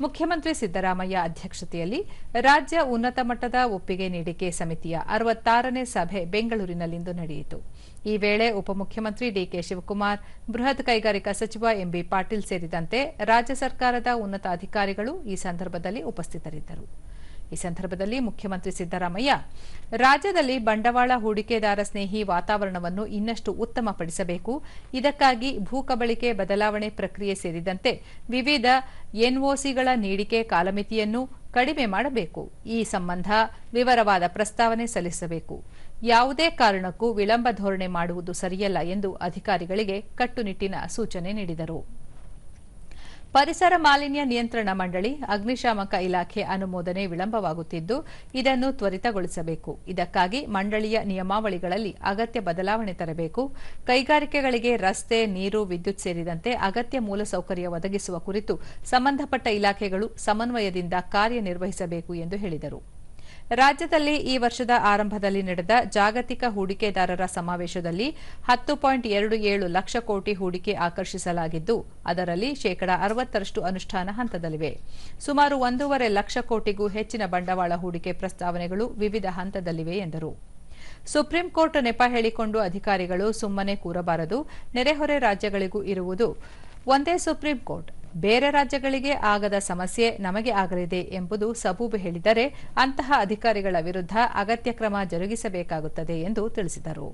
ಮುಖ್ಯಮಂತ್ರಿ ಸಿದ್ದರಾಮಯ್ಯ ಅಧ್ಯಕ್ಷತೆಯಲ್ಲಿ ರಾಜ್ಯ ಉನ್ನತ ಮಟ್ಟದ ಒಪ್ಪಿಗೆ ನೀಡಿಕೆ ಸಮಿತಿಯ ಅರವತ್ತಾರನೇ ಸಭೆ ಬೆಂಗಳೂರಿನಲ್ಲಿಂದು ನಡೆಯಿತು. ಈ ವೇಳೆ ಉಪಮುಖ್ಯಮಂತ್ರಿ ಡಿಕೆ ಶಿವಕುಮಾರ್, ಬೃಹತ್ ಕೈಗಾರಿಕಾ ಸಚಿವ ಎಂಬಿ ಪಾಟೀಲ್ ಸೇರಿದಂತೆ ರಾಜ್ಯ ಸರ್ಕಾರದ ಉನ್ನತ ಅಧಿಕಾರಿಗಳು ಈ ಸಂದರ್ಭದಲ್ಲಿ ಉಪಸ್ಥಿತರಿದ್ದರು. ಈ ಸಂದರ್ಭದಲ್ಲಿ ಮುಖ್ಯಮಂತ್ರಿ ಸಿದ್ದರಾಮಯ್ಯ, ರಾಜ್ಯದಲ್ಲಿ ಬಂಡವಾಳ ಹೂಡಿಕೆದಾರ ಸ್ನೇಹಿ ವಾತಾವರಣವನ್ನು ಇನ್ನಷ್ಟು ಉತ್ತಮಪಡಿಸಬೇಕು. ಇದಕ್ಕಾಗಿ ಭೂಕಬಳಿಕೆ ಬದಲಾವಣೆ ಪ್ರಕ್ರಿಯೆ ಸೇರಿದಂತೆ ವಿವಿಧ ಎನ್ಒಸಿಗಳ ನೀಡಿಕೆ ಕಾಲಮಿತಿಯನ್ನು ಕಡಿಮೆ ಮಾಡಬೇಕು. ಈ ಸಂಬಂಧ ವಿವರವಾದ ಪ್ರಸ್ತಾವನೆ ಸಲ್ಲಿಸಬೇಕು. ಯಾವುದೇ ಕಾರಣಕ್ಕೂ ವಿಳಂಬ ಧೋರಣೆ ಮಾಡುವುದು ಸರಿಯಲ್ಲ ಎಂದು ಅಧಿಕಾರಿಗಳಿಗೆ ಕಟ್ಟುನಿಟ್ಟಿನ ಸೂಚನೆ ನೀಡಿದರು. ಪರಿಸರ ಮಾಲಿನ್ಯ ನಿಯಂತ್ರಣ ಮಂಡಳಿ, ಅಗ್ನಿಶಾಮಕ ಇಲಾಖೆ ಅನುಮೋದನೆ ವಿಳಂಬವಾಗುತ್ತಿದ್ದು, ಇದನ್ನು ತ್ವರಿತಗೊಳಿಸಬೇಕು. ಇದಕ್ಕಾಗಿ ಮಂಡಳಿಯ ನಿಯಮಾವಳಿಗಳಲ್ಲಿ ಅಗತ್ಯ ಬದಲಾವಣೆ ತರಬೇಕು. ಕೈಗಾರಿಕೆಗಳಿಗೆ ರಸ್ತೆ, ನೀರು, ವಿದ್ಯುತ್ ಸೇರಿದಂತೆ ಅಗತ್ಯ ಮೂಲಸೌಕರ್ಯ ಒದಗಿಸುವ ಕುರಿತು ಸಂಬಂಧಪಟ್ಟ ಇಲಾಖೆಗಳು ಸಮನ್ವಯದಿಂದ ಕಾರ್ಯನಿರ್ವಹಿಸಬೇಕು ಎಂದು ಹೇಳಿದರು. ರಾಜ್ಯದಲ್ಲಿ ಈ ವರ್ಷದ ಆರಂಭದಲ್ಲಿ ನಡೆದ ಜಾಗತಿಕ ಹೂಡಿಕೆದಾರರ ಸಮಾವೇಶದಲ್ಲಿ ಹತ್ತು ಪಾಯಿಂಟ್ ಎರಡು ಏಳು ಲಕ್ಷ ಕೋಟಿ ಹೂಡಿಕೆ ಆಕರ್ಷಿಸಲಾಗಿದ್ದು, ಅದರಲ್ಲಿ ಶೇಕಡಾ ಅರವತ್ತರಷ್ಟು ಅನುಷ್ಠಾನ ಹಂತದಲ್ಲಿವೆ. ಸುಮಾರು ಒಂದೂವರೆ ಲಕ್ಷ ಕೋಟಿಗೂ ಹೆಚ್ಚಿನ ಬಂಡವಾಳ ಹೂಡಿಕೆ ಪ್ರಸ್ತಾವನೆಗಳು ವಿವಿಧ ಹಂತದಲ್ಲಿವೆ, ಎಂದರು. ಸುಪ್ರೀಂ ಕೋರ್ಟ್ ನೆಪ ಹೇಳಿಕೊಂಡು ಅಧಿಕಾರಿಗಳು ಸುಮ್ಮನೆ ಕೂರಬಾರದು, ನೆರೆಹೊರೆ ರಾಜ್ಯಗಳಿಗೂ ಇರುವುದು ಒಂದೇ ಸುಪ್ರೀಂ ಕೋರ್ಟ್, ಬೇರೆ ರಾಜ್ಯಗಳಿಗೆ ಆಗದ ಸಮಸ್ಯೆ ನಮಗೆ ಆಗಲಿದೆ ಎಂಬುದು ಸಬೂಬು ಹೇಳಿದರೆ ಅಂತಹ ಅಧಿಕಾರಿಗಳ ವಿರುದ್ಧ ಅಗತ್ಯ ಕ್ರಮ ಜರುಗಿಸಬೇಕಾಗುತ್ತದೆ ಎಂದು ತಿಳಿಸಿದರು.